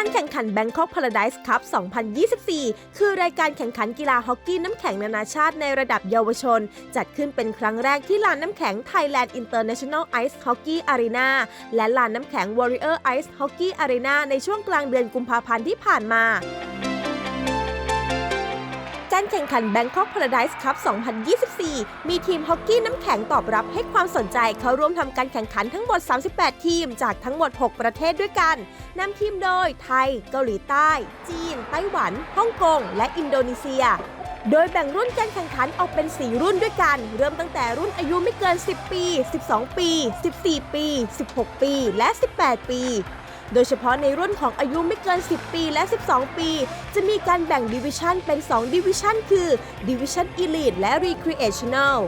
การแข่งขัน Bangkok Paradise Cup 2024 คือรายการแข่งขันกีฬาฮอกกี้น้ำแข็งนานาชาติในระดับเยาวชน จัดขึ้นเป็นครั้งแรกที่ลานน้ำแข็ง Thailand International Ice Hockey Arena และลานน้ำแข็ง Warrior Ice Hockey Arena ในช่วงกลางเดือนกุมภาพันธ์ที่ผ่านมา การแข่งขัน Bangkok Paradise Cup 2024 มีทีมฮอกกี้น้ำแข็งตอบรับให้ความสนใจเข้าร่วมทำการแข่งขันทั้งหมด 38 ทีมจากทั้งหมด 6 ประเทศด้วยกัน นำทีมโดย ไทย เกาหลีใต้ จีน ไต้หวัน ฮ่องกง และอินโดนีเซียโดยแบ่งรุ่นการแข่งขันออกเป็น 4 รุ่นด้วยกัน เริ่มตั้งแต่รุ่นอายุไม่เกิน 10 ปี 12 ปี 14 ปี 16 ปี และ 18 ปี โดยเฉพาะในรุ่นของอายุไม่เกิน 10 ปีและ 12 ปี จะมีการแบ่งดิวิชันเป็น 2 ดิวิชันคือ Division Elite และ Recreational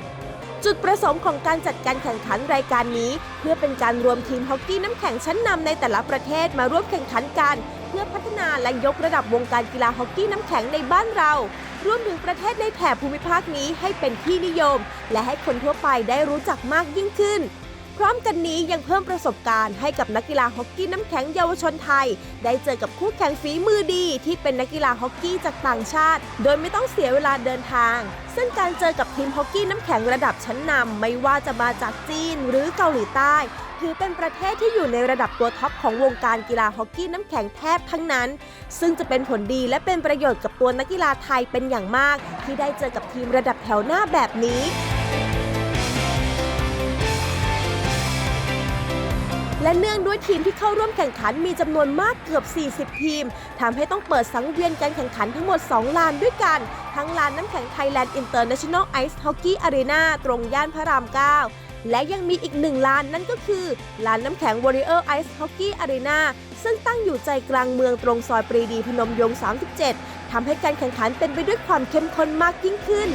จุดประสงค์ของการจัดการแข่งขันรายการนี้ เพื่อเป็นการรวมทีมฮอกกี้น้ำแข็งชั้นนำในแต่ละประเทศมาร่วมแข่งขันกัน เพื่อพัฒนาและยกระดับวงการกีฬาฮอกกี้น้ำแข็งในบ้านเรา รวมถึงประเทศในแถบภูมิภาคนี้ให้เป็นที่นิยม และให้คนทั่วไปได้รู้จักมากยิ่งขึ้น ร้อมกันนี้ยังเพิ่มประสบการณ์ให้กับนักกีฬาฮอกกี้น้ำแข็งเยาวชนไทย ได้เจอกับคู่แข่งฝีมือดี ที่เป็นนักกีฬาฮอกกี้จากต่างชาติ โดยไม่ต้องเสียเวลาเดินทาง ซึ่งการเจอกับทีมฮอกกี้น้ำแข็งระดับชั้นนำไม่ว่าจะมาจากจีนหรือเกาหลีใต้ ถือเป็นประเทศที่อยู่ในระดับตัวท็อปของวงการกีฬาฮอกกี้น้ำแข็งแทบทั้งนั้น ซึ่งจะเป็นผลดีและเป็นประโยชน์กับตัวนักกีฬาไทยเป็นอย่างมาก ที่ได้เจอกับทีมระดับแถวหน้าแบบนี้ และเนื่องด้วยทีมที่เข้าร่วมแข่งขันมีจำนวนมากเกือบ 40 ทีมทำให้ต้องเปิดสังเวียนการแข่งขันทั้งหมด 2 ลานด้วยกัน ทั้งลานน้ำแข็ง Thailand International Ice Hockey Arena ตรงย่านพระราม 9และยังมีอีกหนึ่งลานนั่นก็คือลานน้ำแข็ง Warrior Ice Hockey Arena ซึ่งตั้งอยู่ใจกลางเมืองตรงซอยปรีดีพนมยงค์ 37 ทำให้การแข่งขันเป็นไปด้วยความเข้มข้นมากยิ่งขึ้น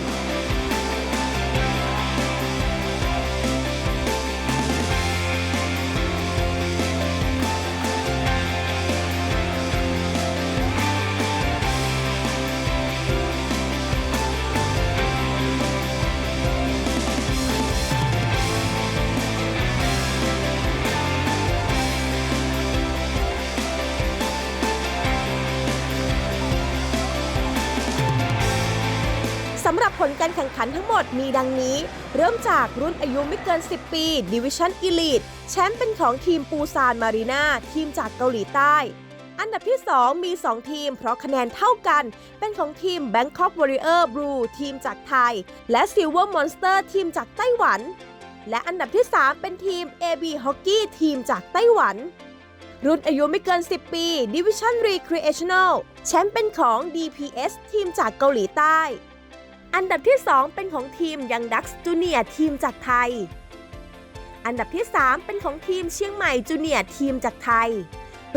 สำหรับผลการแข่งขันทั้งหมดมีดังนี้ เริ่มจากรุ่นอายุไม่เกิน 10 ปี Division Elite แชมป์เป็นของทีมปูซานมารีนาทีมจากเกาหลีใต้ อันดับที่ 2 มี 2 ทีม เพราะคะแนนเท่ากัน เป็นของทีม Bangkok Warrior Blue ทีมจากไทย และ Silver Monster ทีมจากไต้หวัน และอันดับที่ 3 เป็นทีม AB Hockey ทีมจากไต้หวันรุ่นอายุไม่เกิน 10 ปี Division Recreational แชมป์เป็นของ DPS ทีมจากเกาหลีใต้ อันดับที่ 2 เป็นของทีมยังดักส์จูเนียทีมจากไทย อันดับที่ 3 เป็นของทีมเชียงใหม่จูเนียทีมจากไทย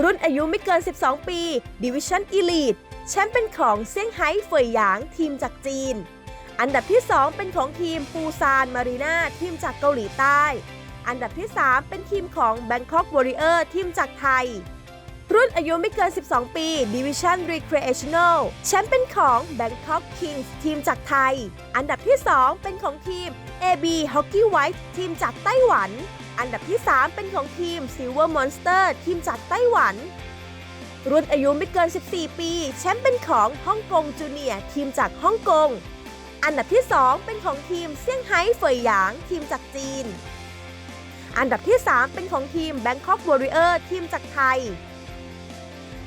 รุ่นอายุไม่เกิน 12 ปี Division Elite แชมป์เป็นของเซี่ยงไฮ้เฟยหยางทีมจากจีน อันดับที่ 2 เป็นของทีมปูซานมารีนาทีมจากเกาหลีใต้ อันดับที่ 3 เป็นทีมของ Bangkok Warrior ทีมจากไทย รุ่นอายุไม่เกิน 12 ปี Division Recreational แชมป์เป็นของ Bangkok Kings ทีมจากไทย อันดับที่ 2 เป็นของทีม AB Hockey White ทีมจากไต้หวัน อันดับที่ 3 เป็นของทีม Silver Monster ทีมจากไต้หวัน รุ่นอายุไม่เกิน 14 ปี แชมป์เป็นของฮ่องกงจูเนียทีมจากฮ่องกง อันดับที่ 2 เป็นของทีมเซี่ยงไฮ้เฟยหยางทีมจากจีน อันดับที่ 3 เป็นของทีม Bangkok Warrior ทีมจากไทย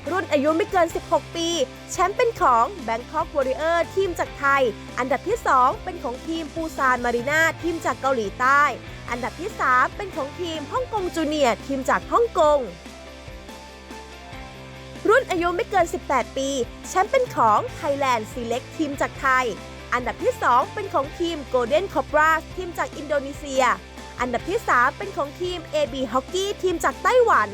รุ่นอายุไม่เกิน 16 ปี แชมป์เป็นของ Bangkok Warrior ทีมจากไทย อันดับที่ 2 เป็นของทีมปูซานมารีนาทีมจากเกาหลีใต้ อันดับที่ 3 เป็นของทีมฮ่องกงจูเนียร์ทีมจากฮ่องกงรุ่นอายุไม่เกิน 18 ปี แชมป์เป็นของ Thailand Select ทีมจากไทย อันดับที่ 2 เป็นของทีม Golden Cobras ทีมจากอินโดนีเซีย อันดับที่ 3 เป็นของทีม AB Hockey ทีมจากไต้หวัน